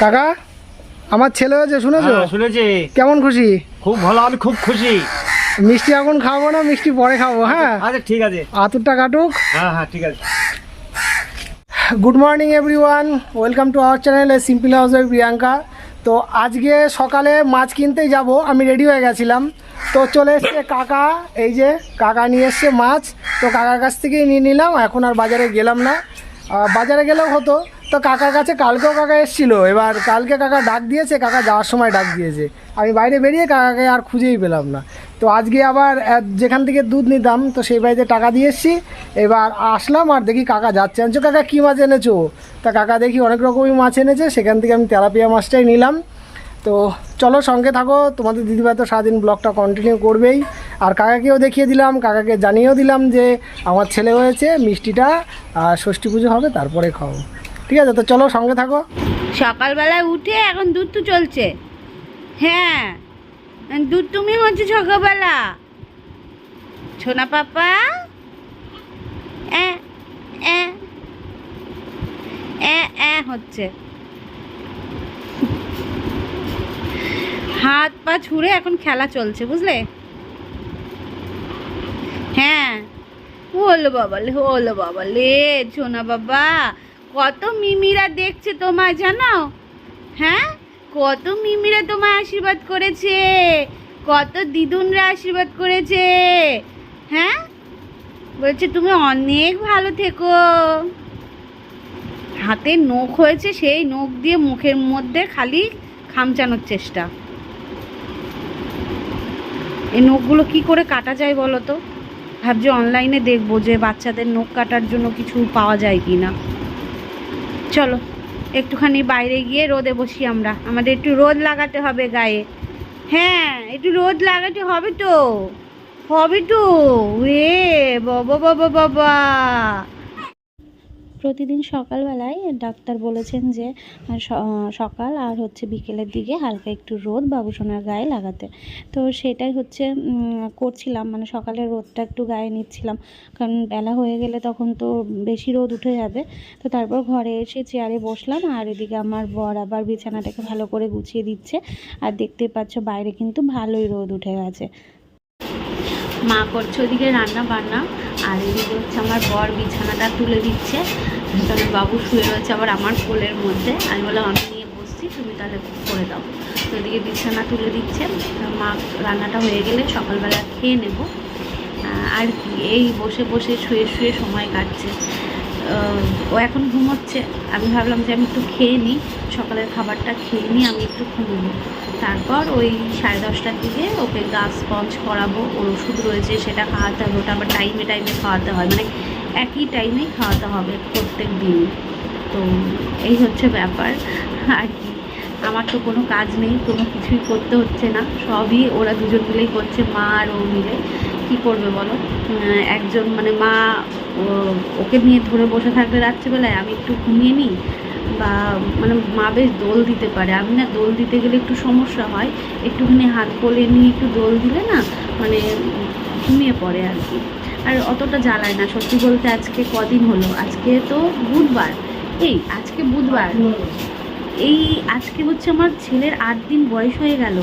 কাকা আমার ছেলে হয়েছে শুনেছো? হ্যাঁ, শুনেছি। কেমন খুশি? খুব ভালো আমি খুব খুশি। মিষ্টি এখন খাব না মিষ্টি পরে খাব হ্যাঁ? আচ্ছা ঠিক আছে। আতুরটা কাটুক। হ্যাঁ হ্যাঁ ঠিক আছে। Good morning everyone welcome to our channel simple house by Priyanka তো আজকে সকালে মাছ কিনতেই যাব আমি রেডি হয়ে গেছিলাম। তো চলে এসছে কাকা এই যে কাকা নিয়ে এসছে মাছ। তো কাকার কাছ থেকেই নিয়ে নিলাম এখন আর বাজারে গেলাম না। আহ, বাজারে গেলেও হতো তো কাকার কাছে কালকেও কাকা এসেছিল। এবার কালকে কাকা ডাক দিয়েছে, কাকা যাওয়ার সময় ডাক দিয়েছে। আমি বাইরে বেরিয়ে কাকাকে আর খুঁজেই পেলাম না। তো আজকে আবার যেখান থেকে দুধ নিতাম, তো সেই বাড়িতে টাকা দিয়ে এসছি। এবার আসলাম আর দেখি কাকা যাচ্ছে। আনছো কাকা, কী মাছ এনেছো? তা কাকা দেখি অনেক রকমই মাছ এনেছে। সেখান থেকে আমি তেলাপিয়া মাছটাই নিলাম। তো চলো সঙ্গে থাকো, তোমাদের দিদিভাই তো সারাদিন ব্লগটা কন্টিনিউ করবেই। আর কাকাকেও দেখিয়ে দিলাম, কাকাকে জানিয়েও দিলাম যে আমার ছেলে হয়েছে, মিষ্টিটা ষষ্ঠী পুজো হবে, তারপরে খাব। ঠিক আছে, তো চলো সঙ্গে থাকো। সকালবেলায় উঠে এখন দুধ তো চলছে। হ্যাঁ দুধ তুমি হচ্ছে সকালবেলা। ছোনা পাপা? হচ্ছে। হাত পা ছুঁড়ে এখন খেলা চলছে, বুঝলে? হ্যাঁ। হলো বাবা হলো বাবা লে ছোনা বাবা কত মিমিরা দেখছে তোমায় জানো? হ্যাঁ? কত মিমিরা তোমায় আশীর্বাদ করেছে। কত দিদুনরা আশীর্বাদ করেছে। হ্যাঁ? বলছে, তুমি অনেক ভালো থেকো। হাতে নখ হয়েছে, সেই নখ দিয়ে মুখের মধ্যে খালি খামচানোর চেষ্টা। এই নখগুলো কি করে কাটা যায় বলো তো? ভাবছি, অনলাইনে দেখব যে বাচ্চাদের নখ কাটার জন্য কিছু পাওয়া যায় কি না চলো, একটুখানি বাইরে গিয়ে রোদে বসি আমরা। আমাদের একটু রোদ লাগাতে হবে গায়ে। হ্যাঁ একটু রোদ লাগাতে হবে তো। হবে তো। এ বাবা বাবা বাবা। প্রতিদিন সকালবেলায় ডাক্তার বলেছেন যে সকাল আর হচ্ছে বিকেলের দিকে হালকা একটু রোদ বাবুসোনার গায়ে লাগাতে। তো সেটাই হচ্ছে করছিলাম। মানে সকালে রোদটা একটু গায়ে নিচ্ছিলাম। কারণ বেলা হয়ে গেলে তখন তো বেশি রোদ উঠে যাবে। তো তারপর ঘরে এসে চেয়ারে বসলাম আর এদিকে আমার বর আবার বিছানাটাকে ভালো করে গুছিয়ে দিচ্ছে। আর দেখতেই পাচ্ছ বাইরে কিন্তু ভালোই রোদ উঠে গেছে। মা করছে ওদিকে রান্না বান্না, আর এদিকে হচ্ছে আমার বর বিছানাটা তুলে দিচ্ছে। কারণ বাবু শুয়ে রয়েছে আবার আমার কোলের মধ্যে। আমি বললাম, আমি নিয়ে বসছি, তুমি তাহলে করে দাও। তো ওদিকে বিছানা তুলে দিচ্ছে। মা রান্নাটা হয়ে গেলে সকালবেলা খেয়ে নেব। আর কি, এই বসে বসে শুয়ে শুয়ে সময় কাটছে। ও এখন ঘুমোচ্ছে। আমি ভাবলাম যে আমি একটু খেয়ে নিই। সকালের খাবারটা খেয়ে নিই, আমি একটু ঘুমবো। তারপর ওই সাড়ে দশটার দিকে ওকে গাছ স্পঞ্জ করাবো। ওর ওষুধ রয়েছে, সেটা খাওয়াতে হবে। ওটা আবার টাইমে টাইমে খাওয়াতে হয়। মানে একই টাইমেই খাওয়াতে হবে প্রত্যেক দিন। তো এই হচ্ছে ব্যাপার। আর কি, আমার তো কোনো কাজ নেই, কোনো কিছুই করতে হচ্ছে না। সবই ওরা দুজন মিলেই করছে, মা আর ও মিলে। কী করবে বলো? একজন মানে মা ওকে নিয়ে ধরে বসে থাকলে রাত্রিবেলায় আমি একটু ঘুমিয়ে নিই? বা মানে মা বেশ দোল দিতে পারে। আমি না দোল দিতে গেলে একটু সমস্যা হয়। একটুখানি হাত কোলে নিয়ে একটু দোল দিলে না মানে ঘুমিয়ে পড়ে আর কি। আর অতটা জ্বালায় না। সত্যি বলতে আজকে কদিন হলো? আজকে তো বুধবার। এই আজকে বুধবার। এই আজকে হচ্ছে আমার ছেলের আট দিন বয়স হয়ে গেল।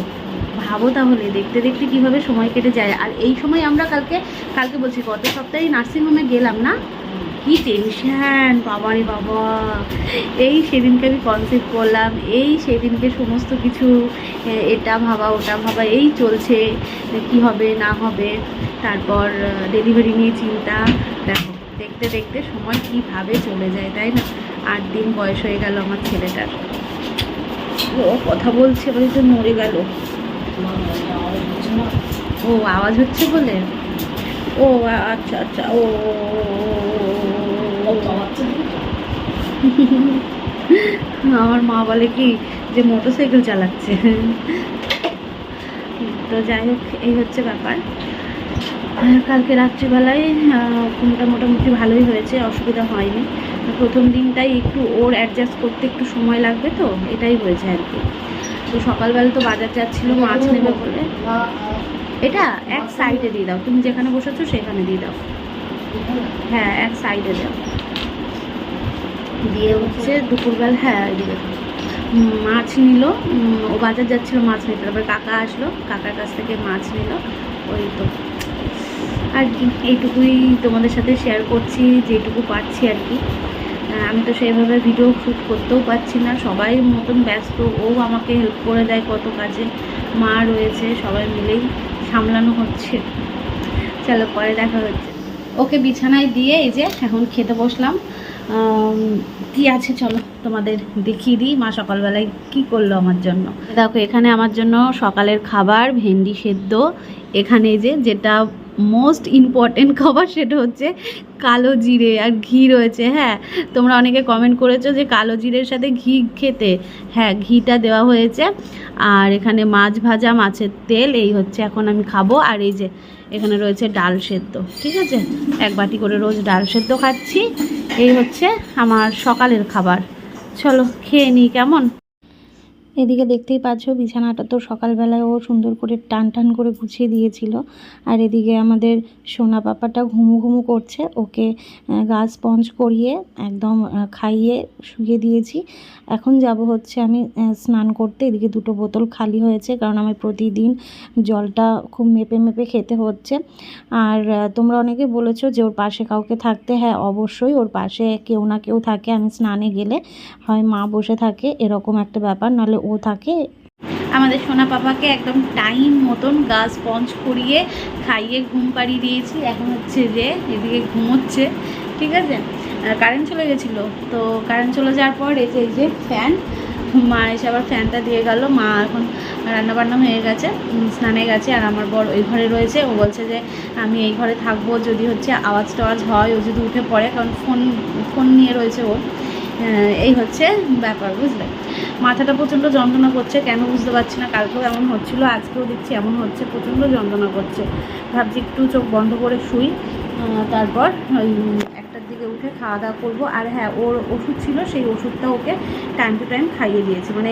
ভাবো তাহলে, দেখতে দেখতে কীভাবে সময় কেটে যায়। আর এই সময় আমরা কালকে কালকে বলছি, গত সপ্তাহে নার্সিংহোমে গেলাম না? কি টেনশান বাবা রে বাবা। এই সেদিনকে আমি কনসেপ্ট করলাম, এই সেদিনকে সমস্ত কিছু এটা ভাবা, ওটা ভাবা, এই চলছে কি হবে, না হবে। তারপর ডেলিভারি নিয়ে চিন্তা। দেখো, দেখতে দেখতে সময় কীভাবে চলে যায়, তাই না? আট দিন বয়স হয়ে গেল আমার ছেলেটার। ও কথা বলছে বলে তো মরে গেল। ও আওয়াজ হচ্ছে বলে ও আচ্ছা আচ্ছা ও আমার মা বলে কি যে মোটরসাইকেল চালাচ্ছে তো যাই হোক এই হচ্ছে ব্যাপার কালকে রাত্রিবেলায় ঘুমটা মোটামুটি ভালোই হয়েছে অসুবিধা হয়নি প্রথম দিনটাই একটু ওর অ্যাডজাস্ট করতে একটু সময় লাগবে তো এটাই হয়েছে আর কি তো সকালবেলা তো বাজার যাচ্ছিল মাছ নেবে বলে। এটা এক সাইডে দিয়ে দাও। তুমি যেখানে বসেছো সেখানে দিয়ে দাও। হ্যাঁ এক সাইডে দাও। দিয়ে হচ্ছে দুপুরবেলা হ্যাঁ উম, মাছ নিল। ও বাজার যাচ্ছিল মাছ নিতে। তারপরে কাকা আসলো। কাকার কাছ থেকে মাছ নিল। ওই তো। আর কি এইটুকুই তোমাদের সাথে শেয়ার করছি যেটুকু পারছি আর কি। আমি তো সেইভাবে ভিডিও শ্যুট করতেও পারছি না। সবাই মতন ব্যস্ত। ও আমাকে হেল্প করে দেয় কত কাজে। মা রয়েছে, সবাই মিলেই সামলানো হচ্ছে। চলো, পরে দেখা হচ্ছে। ওকে বিছানায় দিয়ে এই যে এখন খেতে বসলাম। কি আছে চলো তোমাদের দেখিয়ে দিই। মা সকালবেলায় কি করল আমার জন্য? দেখো, এখানে আমার জন্য সকালের খাবার, ভেন্ডি সেদ্ধ। এখানে যে যেটা মোস্ট ইম্পর্টেন্ট খাবার সেটা হচ্ছে কালো জিরে আর ঘি রয়েছে হ্যাঁ। তোমরা অনেকে কমেন্ট করেছ যে কালো জিরের সাথে ঘি খেতে। হ্যাঁ ঘিটা দেওয়া হয়েছে। আর এখানে মাছ ভাজা, মাছের তেল, এই হচ্ছে এখন আমি খাব। আর এই যে এখানে রয়েছে ডাল সেদ্ধ, ঠিক আছে? এক বাটি করে রোজ ডাল সেদ্ধ খাচ্ছি। এই হচ্ছে আমার সকালের খাবার। চলো, খেয়ে নিই, কেমন? এদিকে দেখতেই পাচ্ছ বিছানাটা তো সকালবেলায় ও সুন্দর করে টান টান করে গুছিয়ে দিয়েছিল। আর এদিকে আমাদের সোনা পাপাটা ঘুমু ঘুমু করছে। ওকে গা স্পঞ্জ করিয়ে একদম খাইয়ে শুয়ে দিয়েছি। এখন যাব হচ্ছে আমি স্নান করতে। এদিকে দুটো বোতল খালি হয়েছে কারণ আমি প্রতিদিন জলটা খুব মেপে মেপে খেতে হচ্ছে। আর তোমরা অনেকে বলেছ যে ওর পাশে কাউকে থাকতে। হ্যাঁ অবশ্যই ওর পাশে কেউ না কেউ থাকে। আমি স্নানে গেলে হয় মা বসে থাকে। এরকম একটা ব্যাপার। নাহলে ও থাকে। আমাদের সোনা পাপাকে একদম টাইম মতন গা স্পঞ্জ করিয়ে খাইয়ে ঘুম পাড়িয়ে দিয়েছি। এখন হচ্ছে যে এদিকে ঘুমোচ্ছে, ঠিক আছে? কারেন্ট চলে গেছিল। তো কারেন্ট চলে যাওয়ার পর এই যে এই যে ফ্যান মা এসে আবার ফ্যানটা দিয়ে গেল। মা এখন রান্নাবান্না হয়ে গেছে স্নানে গেছে। আর আমার বর ওই ঘরে রয়েছে। ও বলছে যে, আমি এই ঘরে থাকব যদি হচ্ছে আওয়াজ টাওয়াজ হয়, ও যদি উঠে পড়ে। কারণ ফোন ফোন নিয়ে রয়েছে ও। এই হচ্ছে ব্যাপার, বুঝলে? মাথাটা প্রচণ্ড যন্ত্রণা করছে। কেন বুঝতে পারছি না, কালকেও এমন হচ্ছিল, আজকেও দেখছি এমন হচ্ছে, প্রচণ্ড যন্ত্রণা করছে। ভাবছি একটু চোখ বন্ধ করে শুই তারপর ওই দিকে উঠে খাওয়া দাওয়া করব। আর হ্যাঁ ওর ওষুধ ছিল, সেই ওষুধটা ওকে টাইম টু টাইম খাইয়ে দিয়েছি। মানে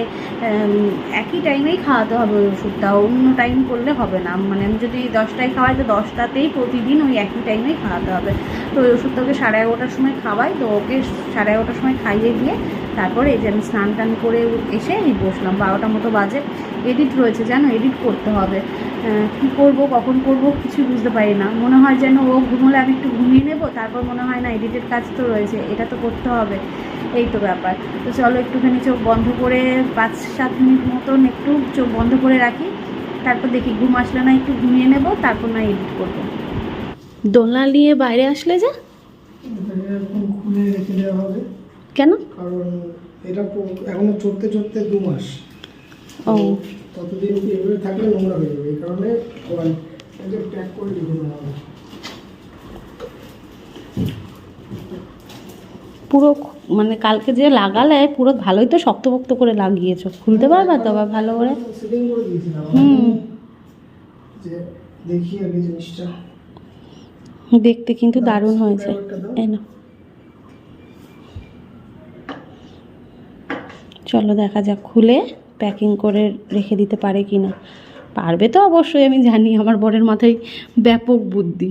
একই টাইমেই খাওয়াতে হবে ওই ওষুধটা, অন্য টাইম করলে হবে না। মানে আমি যদি দশটায় খাওয়াই, তো দশটাতেই প্রতিদিন ওই একই টাইমেই খাওয়াতে হবে। তো ওই ওষুধটা ওকে সাড়ে এগারোটার সময় খাওয়াই, তো ওকে সাড়ে এগারোটার সময় খাইয়ে দিয়ে তারপরে এই যে আমি স্নান টান করে এসে বসলাম। বারোটা মতো বাজে। এডিট রয়েছে জানো এডিট করতে হবে। কি করব কখন করব কিছু বুঝতে পারি না। মনে হয় যেন ও ঘুমোলে আমি একটু ঘুমিয়ে নেব তারপর মনে হয় না এডিটের কাজ তো রয়েছে এটা তো করতে হবে। এই তো ব্যাপার। তো চলো একটুখানি চোখ বন্ধ করে পাঁচ সাত মিনিট মতন একটু চোখ বন্ধ করে রাখি। তারপর দেখি ঘুম আসলে না একটু ঘুমিয়ে নেব তারপর না এডিট করব। দোলনা নিয়ে বাইরে আসলে যা? খুলে রেখে দেওয়া হবে। কেন? কারণ এটা এখনও চড়তে চড়তে দু মাস। ও। ততদিন কি এভাবে থাকলে নোংরা হয়ে যাবে? এই কারণে করে দেওয়া হবে পুরো মানে কালকে যে লাগালে পুরো ভালোই তো শক্ত শক্তপোক্ত করে লাগিয়েছো। খুলতে পারবা তো আবার ভালো করে? হুম। দেখি আগে জিনিসটা। দেখতে কিন্তু দারুণ হয়েছে। ব্যাপারটা দাও। এই না চলো দেখা যাক খুলে। প্যাকিং করে রেখে দিতে পারে কি না? পারবে তো অবশ্যই, আমি জানি, আমার বরের মাথায় ব্যাপক বুদ্ধি।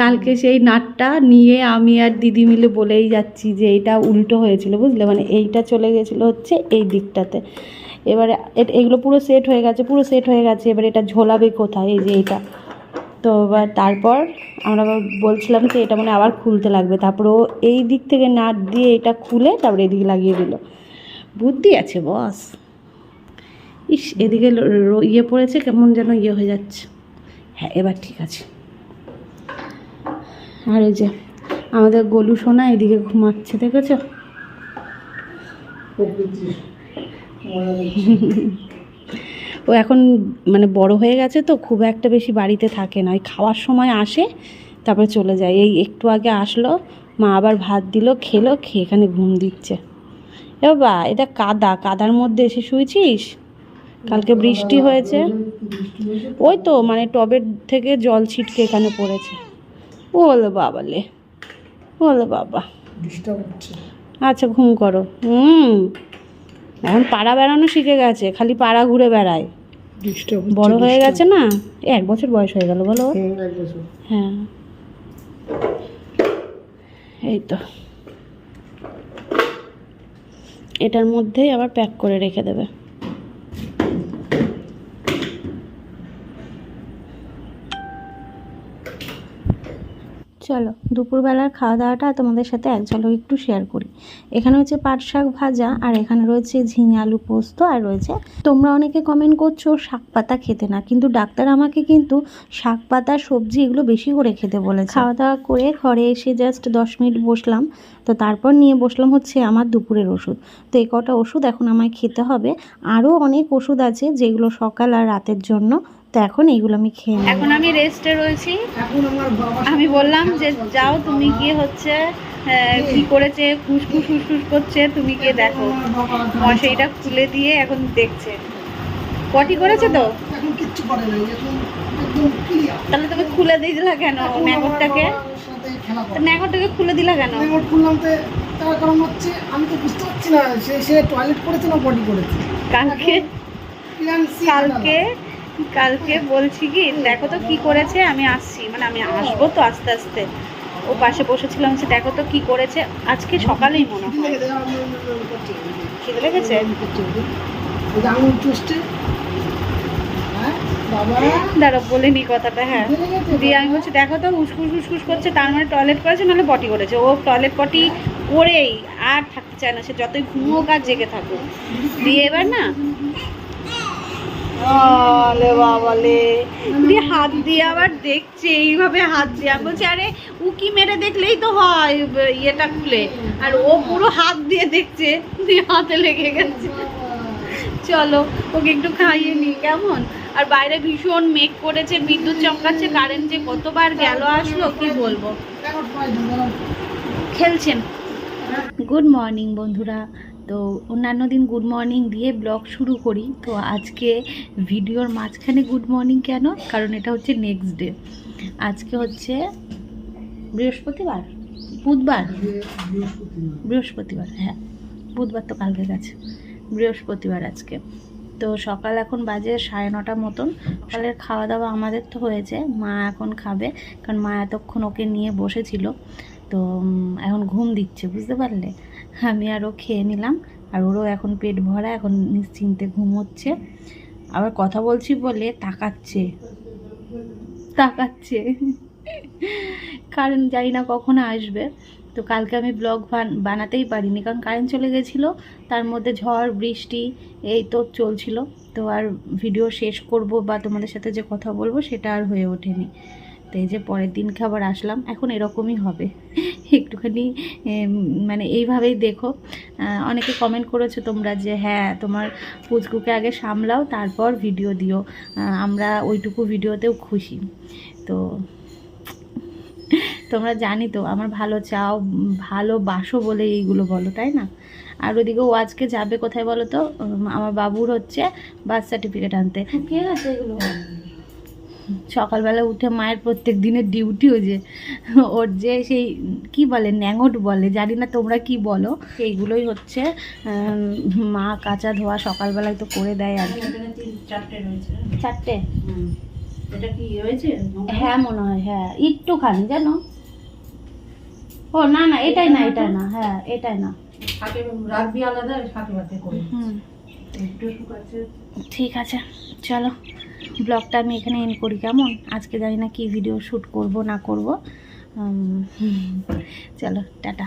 কালকে সেই নাটটা নিয়ে আমি আর দিদি মিলে বলেই যাচ্ছি যে এইটা উল্টো হয়েছিল, বুঝলে? মানে এইটা চলে গেছিল হচ্ছে এই দিকটাতে। এবারে এগুলো পুরো সেট হয়ে গেছে, পুরো সেট হয়ে গেছে, এবার এটা ঝোলাবে কোথায়? এই যে এইটা তো এবার তারপর আমরা বলছিলাম যে এটা মানে আবার খুলতে লাগবে। তারপর ও এই দিক থেকে নাট দিয়ে এটা খুলে তারপরে এদিকে লাগিয়ে দিল। বুদ্ধি আছে বস ইস, এদিকে ইয়ে পড়েছে, কেমন যেন ইয়ে হয়ে যাচ্ছে। হ্যাঁ এবার ঠিক আছে। আর এই যে, আমাদের গলু সোনা এদিকে ঘুমাচ্ছে, দেখেছ? ও এখন মানে বড় হয়ে গেছে তো, খুব একটা বেশি বাড়িতে থাকে না। ওই খাওয়ার সময় আসে, তারপরে চলে যায়। এই একটু আগে আসলো, মা আবার ভাত দিল, খেলো, খেয়ে এখানে ঘুম দিচ্ছে। এ বাবা, এটা কাদা। কাদার মধ্যে এসে শুয়েছিস? কালকে বৃষ্টি হয়েছে। ওই তো মানে টবের থেকে জল ছিটকে এখানে পড়েছে। ওলে বাবা লে ওলে বাবা। আচ্ছা ঘুম করো। হুম। এখন পাড়া বেড়ানো শিখে গেছে খালি পাড়া ঘুরে বেড়ায়। বড় হয়ে গেছে না? এক বছর বয়স হয়ে গেল বলো। হ্যাঁ। এই তো। এটার মধ্যেই আবার প্যাক করে রেখে দেবে। চলো, দুপুরবেলার খাওয়া দাওয়াটা তোমাদের সাথে এক ঝলক একটু শেয়ার করি। এখানে হচ্ছে পাট শাক ভাজা, আর এখানে রয়েছে ঝিঙে আলু পোস্ত, আর রয়েছে তোমরা অনেকে কমেন্ট করছ শাক পাতা খেতে না, কিন্তু ডাক্তার আমাকে কিন্তু শাক পাতা, সবজি এগুলো বেশি করে খেতে বলেছে। খাওয়া দাওয়া করে ঘরে এসে জাস্ট দশ মিনিট বসলাম, তো তারপর নিয়ে বসলাম হচ্ছে আমার দুপুরের ওষুধ। তো এই কটা ওষুধ এখন আমায় খেতে হবে। আরও অনেক ওষুধ আছে যেগুলো সকাল আর রাতের জন্য তো এখন এইগুলো আমি খেয়ে এখন আমি রেস্টে রয়েছি। এখন আমার বাবা আমি বললাম যে যাও তুমি গিয়ে হচ্ছে কি করেছে ফুসফুস ফুসফুস করছে তুমি গিয়ে দেখো। মশাইটা খুলে দিয়ে এখন দেখছে। পটি করেছে তো? তাহলে তুমি খুলে দিয়ে দিলা কেন ম্যাগরটাকে ন্যাকড়টাকে খুলে দিলা কেন? খুললাম তো তার কারণ হচ্ছে আমি তো বুঝতে পারছি না সে সে টয়লেট করেছে না বডি করেছে? কালকে? কালকে কালকে বলছি কি, দেখো তো কি করেছে, আমি আসছি। মানে আমি আসব তো আস্তে আস্তে। ও পাশে বসেছিলাম যে দেখো তো কি করেছে। আজকে সকালেই মনে হয়। বলে কথাটা হ্যাঁ। দিয়ে আমি বলছি, দেখো তো, উসকুস করছে, তার মানে টয়লেট করেছে, নাহলে করেছে। ও টয়লেট করেই আর থাকতে চায় না, সে যতই ঘুমোক আর জেগে থাকুক। দিয়ে এবার না দিয়ে হাত দিয়ে আবার দেখছে এইভাবে হাত দিয়ে। আমি বলছি আরে উকি মেরে দেখলেই তো হয় ইয়েটা খুলে। আর ও পুরো হাত দিয়ে দেখছে দিয়ে হাতে লেগে গেছে। চলো ওকে একটু খাইয়ে নি কেমন? আর বাইরে ভীষণ মেঘ করেছে বিদ্যুৎ চমকাচ্ছে কারেন্ট যে কতবার গেল আসলো কি বলব। খেলছেন। গুড মর্নিং বন্ধুরা। তো অন্যান্য দিন গুড মর্নিং দিয়ে ব্লগ শুরু করি। তো আজকে ভিডিওর মাঝখানে গুড মর্নিং কেন? কারণ এটা হচ্ছে নেক্সট ডে আজকে হচ্ছে বৃহস্পতিবার। বুধবার। বৃহস্পতিবার হ্যাঁ। বুধবার তো কালকে গেছে বৃহস্পতিবার আজকে। তো সকাল এখন বাজে সাড়ে নটা মতন। সকালের খাওয়া দাওয়া আমাদের তো হয়েছে। মা এখন খাবে, কারণ মা এতক্ষণ ওকে নিয়ে বসেছিল। তো এখন ঘুম দিচ্ছে, বুঝতে পারলে? আমি আরও খেয়ে নিলাম। আর ওরও এখন পেট ভরা, এখন নিশ্চিন্তে ঘুমোচ্ছে। আবার কথা বলছি বলে তাকাচ্ছে। তাকাচ্ছে। কারণ জানি না কখন আসবে। তো কালকে আমি ব্লগ বানাতেই পারিনি, কারণ কারেন্ট চলে গেছিল। তার মধ্যে ঝড়, বৃষ্টি, এই তো চলছিল। তো আর ভিডিও শেষ করব বা তোমাদের সাথে যে কথা বলব সেটা আর হয়ে ওঠেনি। তো এই যে পরের দিন খাবার আসলাম, এখন এরকমই হবে। একটুখানি মানে এইভাবেই দেখো। অনেকে কমেন্ট করেছ তোমরা যে হ্যাঁ তোমার পুচকুকে আগে সামলাও, তারপর ভিডিও দিও। আমরা ওইটুকু ভিডিওতেও খুশি। তো, তোমরা জানি তো, আমার ভালো চাও ভালোবাসো বলে এইগুলো বলো, তাই না? আর ওদিকে ও আজকে যাবে কোথায় বলো তো? আমার বাবুর হচ্ছে বার্থ সার্টিফিকেট আনতে। কে আছে, এগুলো সকালবেলা উঠে মায়ের প্রত্যেক দিনের ডিউটিও যে ওর যে সেই কি বলে ন্যাঙট বলে জানি না তোমরা কি বলো। সেইগুলোই হচ্ছে মা কাঁচা ধোয়া সকালবেলায় তো করে দেয় আর চারটে চারটে। এটা কি হয়েছে? হ্যাঁ। মনে হয় হ্যাঁ। একটুখানি জানো? ও না না এটাই না এটাই না হ্যাঁ এটাই না। রাখবি আলাদা ফাঁকে ফাঁকে করে। হুম। একটু শুকাচ্ছে। ঠিক আছে চলো। ব্লগটা আমি এখানে এন করি, কেমন? আজকে জানি না কি ভিডিও শ্যুট করব, না করব। চলো, টাটা।